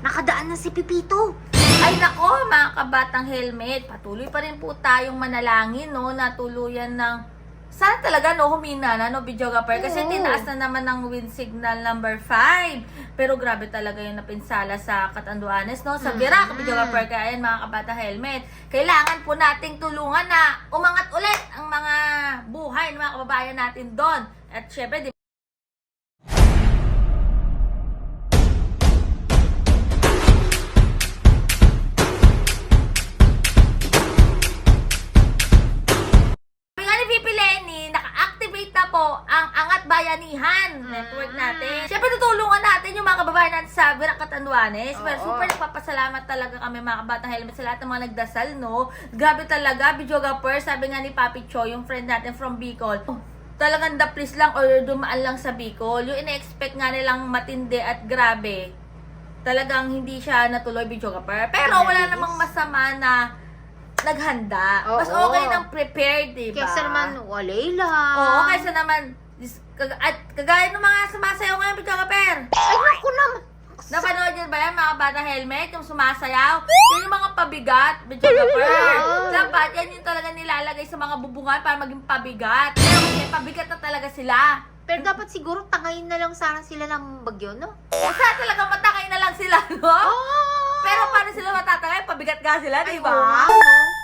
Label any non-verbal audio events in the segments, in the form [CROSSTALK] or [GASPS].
nakadaan na si Pipito. Ay nako, mga kabatang helmet, patuloy pa rin po tayong manalangin, no, na tuluyan ng sana talaga no humina na no videographer kasi Oo. tinaas na naman ng wind signal number 5 pero grabe talaga yung napinsala sa Catanduanes no sa Virac Mhm. videographer kaya yan mga kabata helmet kailangan po nating tulungan na umangat ulit ang mga buhay ng mga kababayan natin doon at syempre di natin yung mga kababayan natin sa Virac Catanduanes. Pero Oo. super nagpapasalamat talaga kami mga kabatang helmet sa lahat ng mga nagdasal, no? Grabe talaga, videographer. Sabi nga ni Papi Cho, yung friend natin from Bicol, "Oh, talagang daplis lang or dumaan lang sa Bicol. Yung ina-expect nga nilang matindi at grabe, talagang hindi siya natuloy videographer. Pero wala namang masama na naghanda. Mas Oo. okay nang prepared, di ba? Kesa naman, walay lang. Oo, kaysa naman, dis- kag- at kagaya ng mga sumasayaw ngayon, videographer. Ay, naku naman. Napanood yun ba yan, mga bata helmet, yung sumasayaw? Yan yung mga pabigat, videographer. [LAUGHS] Oo. Dapat, yan yung talaga nilalagay sa mga bubungan para maging pabigat. Pero kasi pabigat na talaga sila. Pero dapat siguro tangayin na lang sana sila ng bagyo, no? Basta talaga matakay na lang sila, no? Oh! Pero paano sila matatangay? Pabigat nga sila, di Ay, ba? nga, no?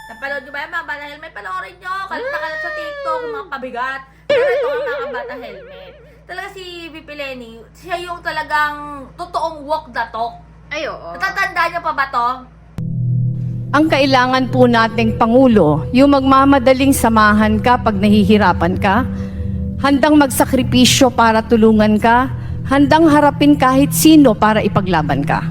Napanood nyo ba yan, mga bata helmet? Panoorin nyo. Kalit na kalit sa TikTok, mga pabigat. Pero ito ang mga bata helmet. Talaga si VP Lenny, siya yung talagang totoong walk the talk. Ay, oo. Natatanda niyo pa ba to? Ang kailangan po nating Pangulo, yung magmamadaling samahan ka pag nahihirapan ka, handang magsakripisyo para tulungan ka, handang harapin kahit sino para ipaglaban ka.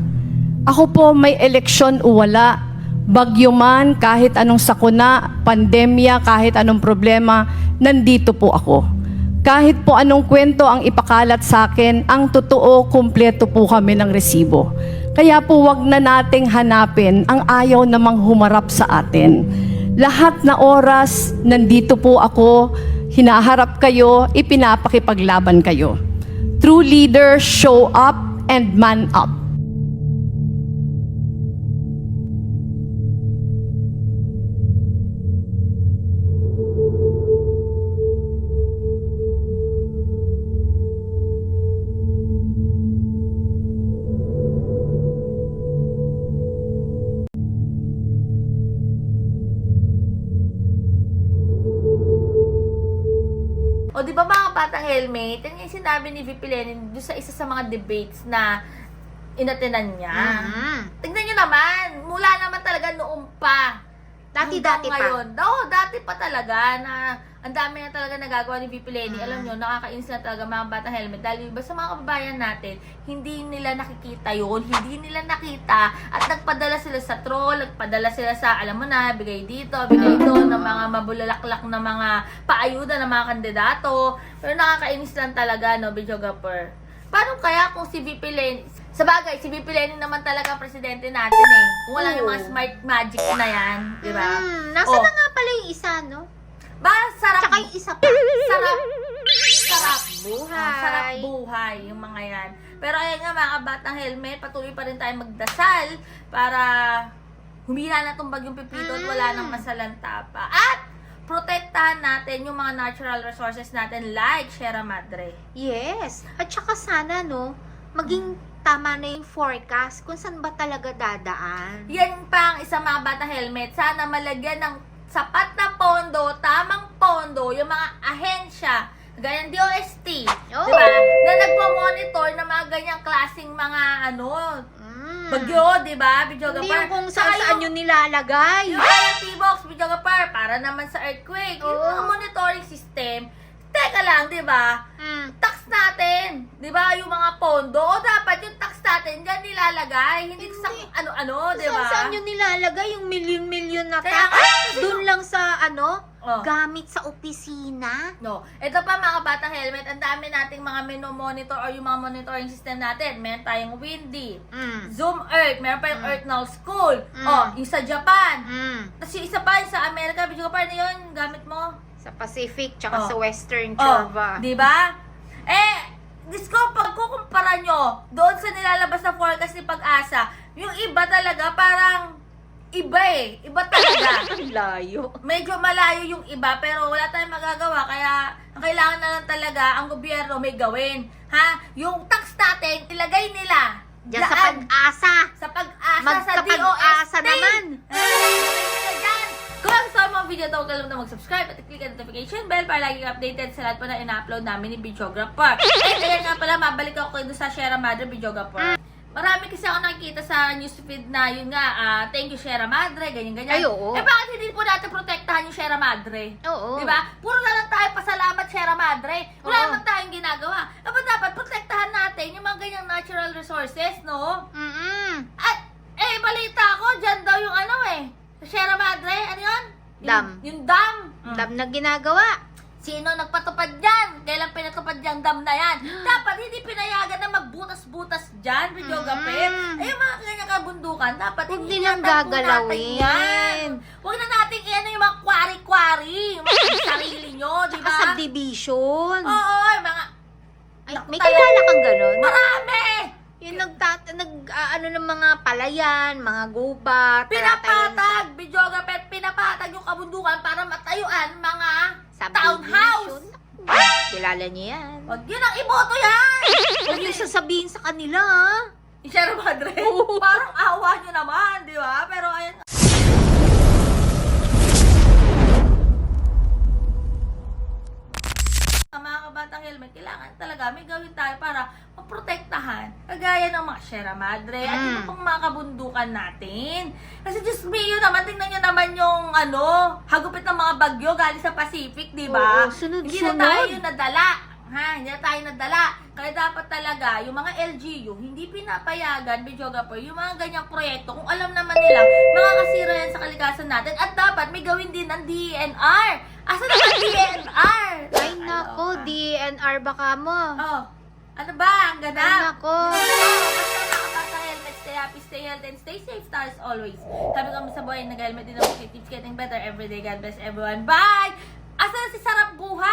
Ako po may eleksyon o wala, bagyo man, kahit anong sakuna, pandemya, kahit anong problema, nandito po ako. Kahit po anong kwento ang ipakalat sa akin, ang totoo, kumpleto po kami ng resibo. Kaya po wag na nating hanapin ang ayaw namang humarap sa atin. Lahat na oras, nandito po ako, hinaharap kayo, ipinapakipaglaban kayo. True leaders show up and man up. O di ba mga batang helmet, yan yung sinabi ni VP Lenin doon sa isa sa mga debates na inatenan niya. Mhm. Tingnan nyo naman, mula naman talaga noong pa. Dati-dati hanggang pa. ngayon. Oo, dati pa talaga na ang dami na talaga nagagawa ni VP Lenny. Mm. Alam nyo, nakakainis na talaga mga batang helmet. Dahil iba sa mga kababayan natin, hindi nila nakikita yon hindi nila nakita at nagpadala sila sa troll, nagpadala sila sa, alam mo na, bigay dito, bigay doon, ng mga mabulalaklak na mga paayuda ng mga kandidato. Pero nakakainis lang talaga, no, videographer. Paano kaya kung si VP Lenny, sa bagay, si VP Lenny naman talaga ang presidente natin eh. Kung wala yung mga smart magic na yan, di ba? Hmm, nasa Oh. na nga pala yung isa, no? Ba, sarap, Tsaka yung isa pa. sarap, sarap Buhay. Ah, sarap buhay yung mga yan. Pero ayan nga mga kabatang helmet, patuloy pa rin tayo magdasal para humina na itong bagyong pipito at wala nang Mm. masalanta pa. At protektahan natin yung mga natural resources natin like Sierra Madre. Yes. At saka sana, no, maging tama na yung forecast kung saan ba talaga dadaan. Yan pa ang isang mga bata helmet. Sana malagyan ng sapat na pondo, tamang pondo, yung mga ahensya, gaya ng DOST, Oo. di ba? Na nagpo-monitor ng mga ganyang klaseng mga ano, Mm. bagyo, di ba? Video Hindi yung kung saan saan yung- yun nilalagay. Yung IoT box, video para naman sa earthquake. Yung Oo. mga monitoring system, teka lang, di ba? Mm. tax natin, 'di ba? Yung mga pondo, o dapat yung tax natin diyan nilalagay, hindi sa Hindi. ano-ano, 'di Saan ba? saan yun nilalagay yung milyon-milyon na Kaya tax? Doon lang sa ano, Oh. gamit sa opisina. No. Ito pa mga batang helmet, ang dami nating mga mino-monitor or yung mga monitoring system natin. Meron tayong Windy, Mm. Zoom Earth, meron pa yung Mm. Earth Now School. Mm. Oh, yung sa Japan. Mm. Tapos yung isa pa, yung sa Amerika, video pa na yun, gamit mo. Sa Pacific, tsaka Oh. sa Western Oh, Java. 'di ba? Eh, Diyos ko, pagkukumpara nyo doon sa nilalabas na forecast ni Pag-asa, yung iba talaga parang iba eh. Iba talaga. [LAUGHS] Ang layo. Medyo malayo yung iba, pero wala tayong magagawa. Kaya, ang kailangan na lang talaga, ang gobyerno may gawin. Ha? Yung tax natin, ilagay nila. Diyan sa Daan. pag-asa. Sa pag-asa, sa Magkapag-asa DOST. To, huwag kalimutang mag-subscribe at i-click ang notification bell para lagi updated sa lahat po na ina-upload namin ni Videographer. Eh, kaya nga pala, mabalik ako kayo sa Shera Madre Videographer. Marami kasi ako nakikita sa newsfeed na yun nga, ah, thank you Shera Madre, ganyan-ganyan. Ay, oo. Eh, bakit hindi po natin protektahan yung Shera Madre? Oo. Di ba? Puro na lang tayo pasalamat, Shera Madre. Wala Oo. naman tayong ginagawa. Dapat dapat protektahan natin yung mga ganyang natural resources, no? Mm-mm. At, eh, balita ko, dyan daw yung ano eh. Sierra Madre, ano yun? Yung, Dam. Yung dam. Dam na ginagawa. Sino nagpatupad dyan? Kailan pinatupad yung dam na yan? [GASPS] Dapat hindi pinayagan na magbutas-butas dyan, video Mm. gapit. Ay, yung mga ganyang kabundukan, dapat Huwag nilang gagalawin. yan. Huwag na natin ano yung mga kwari-kwari, yung mga [LAUGHS] sarili nyo, di ba? subdivision. Oo, yung mga Ay, may kilala kang ganon? marami! Yung nagtat nag ah, ano ng mga palayan, mga gubat, Pinapatag, videographer, pinapatag yung kabundukan para matayuan mga townhouse. Kilala niyo yan. Wag yun ang iboto yan! Huwag niyo sasabihin sa kanila, ha? Sierra Madre, parang awa nyo naman, di ba? Pero ayan, helmet, kailangan talaga may gawin tayo para maprotektahan. Kagaya ng mga Sierra Madre at Mm. iba pang mga kabundukan natin. Kasi just me, yun naman, tingnan nyo naman yung ano, hagupit ng mga bagyo galing sa Pacific, di ba? Oo, sunod-sunod. Hindi na tayo yung nadala. Ha, hindi na tayo nadala. Kaya dapat talaga, yung mga LGU, hindi pinapayagan, videographer, yung mga ganyang proyekto, kung alam naman nila, makakasira yan sa kalikasan natin. At dapat may gawin din ng DNR. Asa na ang DNR? Ay, DNR baka mo. Oh, ano ba? Ang Ay, ganap. nako. Basta nakabasa helmet, stay happy, stay healthy, and stay safe, stars always. Sabi kami sa buhay, nag-helmet din ako, keeps getting better every day. God bless everyone. Bye! Asa na si Sarap Buhay?